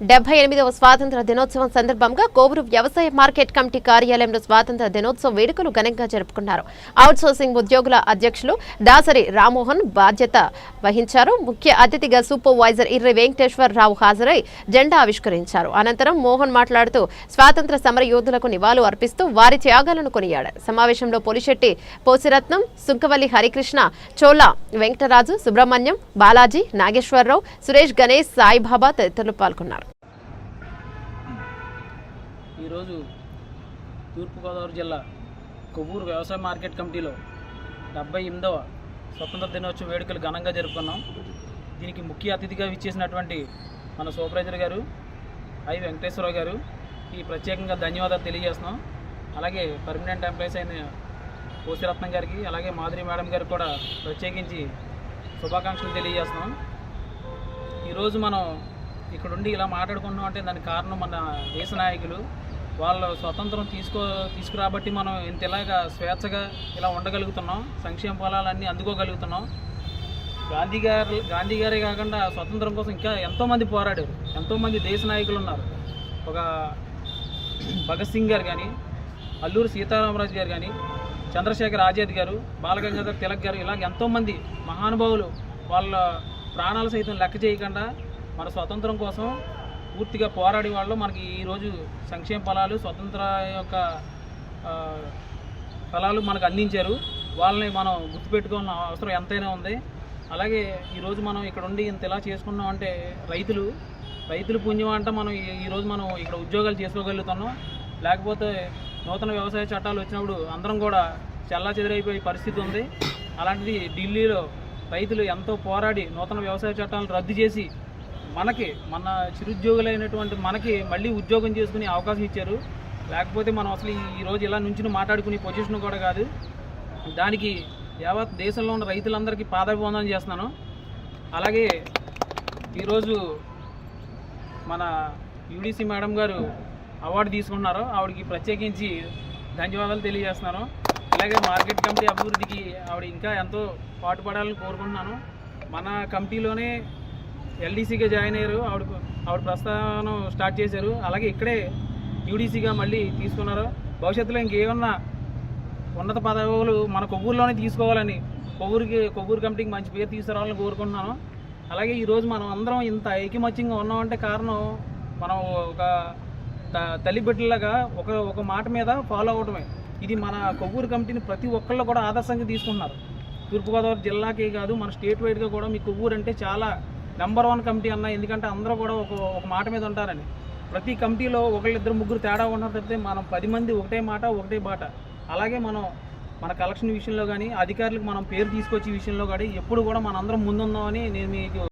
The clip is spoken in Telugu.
డెబ్బై ఎనిమిదవ స్వాతంత్ర దినోత్సవం సందర్భంగా కోవూరు వ్యవసాయ మార్కెట్ కమిటీ కార్యాలయంలో స్వాతంత్ర దినోత్సవ వేడుకలు ఘనంగా జరుపుకున్నారు. అవుట్ సోర్సింగ్ ఉద్యోగుల అధ్యక్షులు దాసరి రామ్మోహన్ బాధ్యత వహించారు. ముఖ్య అతిథిగా సూపర్వైజర్ ఇర్రి వెంకటేశ్వరరావు హాజరై జెండా ఆవిష్కరించారు. అనంతరం మోహన్ మాట్లాడుతూ స్వాతంత్ర సమర యోధులకు నివాళులు అర్పిస్తూ వారి త్యాగాలను కొనియాడారు. సమావేశంలో పొలిశెట్టి పోసిరత్నం సుంకవల్లి హరికృష్ణ చోళ వెంకటరాజు సుబ్రహ్మణ్యం బాలాజీ నాగేశ్వరరావు సురేష్ గణేష్ సాయిబాబా తదితరులు పాల్గొన్నారు. ఈరోజు తూర్పుగోదావరి జిల్లా కొవ్వూరు వ్యవసాయ మార్కెట్ కమిటీలో డెబ్బై ఎనిమిదవ స్వతంత్ర దినోత్సవ వేడుకలు ఘనంగా జరుపుకున్నాం. దీనికి ముఖ్య అతిథిగా విచ్చేసినటువంటి మన సూపర్వైజర్ గారు ఐ వెంకటేశ్వరరావు గారు ఈ ప్రత్యేకంగా ధన్యవాదాలు తెలియజేస్తున్నాం. అలాగే పర్మనెంట్ ఎంప్లాయీస్ అయిన కోసిరత్నం గారికి అలాగే మాధురి మేడం గారికి కూడా ప్రత్యేకించి శుభాకాంక్షలు తెలియజేస్తున్నాం. ఈరోజు మనం ఇక్కడుండి ఇలా మాట్లాడుకుంటున్నాం అంటే దానికి కారణం మన దేశ నాయకులు. వాళ్ళు స్వతంత్రం తీసుకో తీసుకురాబట్టి మనం ఇంత ఇలాగా స్వేచ్ఛగా ఇలా ఉండగలుగుతున్నాం. సంక్షేమ ఫలాలన్నీ అందుకోగలుగుతున్నాం. గాంధీ గారు గాంధీ గారే కాకుండా స్వతంత్రం కోసం ఇంకా ఎంతోమంది పోరాడారు. ఎంతోమంది దేశ నాయకులు ఉన్నారు. ఒక భగత్ సింగ్ గారు కానీ అల్లూరు సీతారామరాజు గారు కానీ చంద్రశేఖర్ ఆజాద్ గారు బాలగంగాధర్ తిలక్ గారు ఇలాగ ఎంతోమంది మహానుభావులు వాళ్ళ ప్రాణాలు సైతం లెక్క చేయకుండా మన స్వతంత్రం కోసం పూర్తిగా పోరాడే వాళ్ళు మనకి ఈరోజు సంక్షేమ ఫలాలు స్వతంత్ర యొక్క ఫలాలు మనకు అందించారు. వాళ్ళని మనం గుర్తుపెట్టుకున్న అవసరం ఎంతైనా ఉంది. అలాగే ఈరోజు మనం ఇక్కడ ఉండి ఇంత ఇలా చేసుకున్నాం అంటే రైతులు రైతుల పుణ్యం అంటే మనం ఈ- ఈరోజు మనం ఇక్కడ ఉద్యోగాలు చేసుకోగలుగుతున్నాం. లేకపోతే నూతన వ్యవసాయ చట్టాలు వచ్చినప్పుడు అందరం కూడా చల్లా చెదిరైపోయే పరిస్థితి ఉంది. అలాంటిది ఢిల్లీలో రైతులు ఎంతో పోరాడి నూతన వ్యవసాయ చట్టాలను రద్దు చేసి మనకి మన చిరుద్యోగులైనటువంటి మనకి మళ్ళీ ఉద్యోగం చేసుకునే అవకాశం ఇచ్చారు. లేకపోతే మనం అసలు ఈరోజు ఇలా నుంచి మాట్లాడుకునే పొజిషన్ కూడా కాదు. దానికి యావత్ దేశంలో ఉన్న రైతులందరికీ పాదాభివందనం చేస్తున్నాను. అలాగే ఈరోజు మన యూడీసీ మేడం గారు అవార్డు తీసుకున్నారు ఆవిడకి ప్రత్యేకించి ధన్యవాదాలు తెలియజేస్తున్నాను. అలాగే మార్కెట్ కమిటీ అభివృద్ధికి ఆవిడ ఇంకా ఎంతో పాటుపడాలని కోరుకుంటున్నాను. మన కమిటీలోనే ఎల్డీసీగా జాయిన్ అయ్యారు. ఆవిడ ఆవిడ ప్రస్థానం స్టార్ట్ చేశారు. అలాగే ఇక్కడే యూడీసీగా మళ్ళీ తీసుకున్నారు. భవిష్యత్తులో ఇంకేమన్నా ఉన్నత పదవులు మన కొవ్వూరులోనే తీసుకోవాలని కొవ్వూరికి కొవ్వూరు కమిటీకి మంచి పేరు తీసుకురావాలని కోరుకుంటున్నాను. అలాగే ఈరోజు మనం అందరం ఇంత ఐకమత్యంగా ఉన్నామంటే కారణం మనం ఒక త- తల్లి బిడ్డలాగా ఒక ఒక మాట మీద ఫాలో అవడమే ఇది మన కొవ్వూరు కమిటీని ప్రతి ఒక్కళ్ళు కూడా ఆదర్శంగా తీసుకుంటున్నారు. తూర్పుగోదావరి జిల్లాకే కాదు మన స్టేట్ వైడ్గా కూడా మీ కొవ్వూరు అంటే చాలా నెంబర్ వన్ కమిటీ అన్న ఎందుకంటే అందరూ కూడా ఒక ఒక మాట మీద ఉంటారని. ప్రతి కమిటీలో ఒకళ్ళిద్దరు ముగ్గురు తేడా ఉన్నారు తప్పితే మనం పది మంది ఒకటే మాట ఒకటే బాట. అలాగే మనం మన కలెక్షన్ విషయంలో కానీ అధికారులకు మనం పేరు తీసుకొచ్చే విషయంలో కానీ ఎప్పుడు కూడా మనందరం ముందుందామని నేను మీకు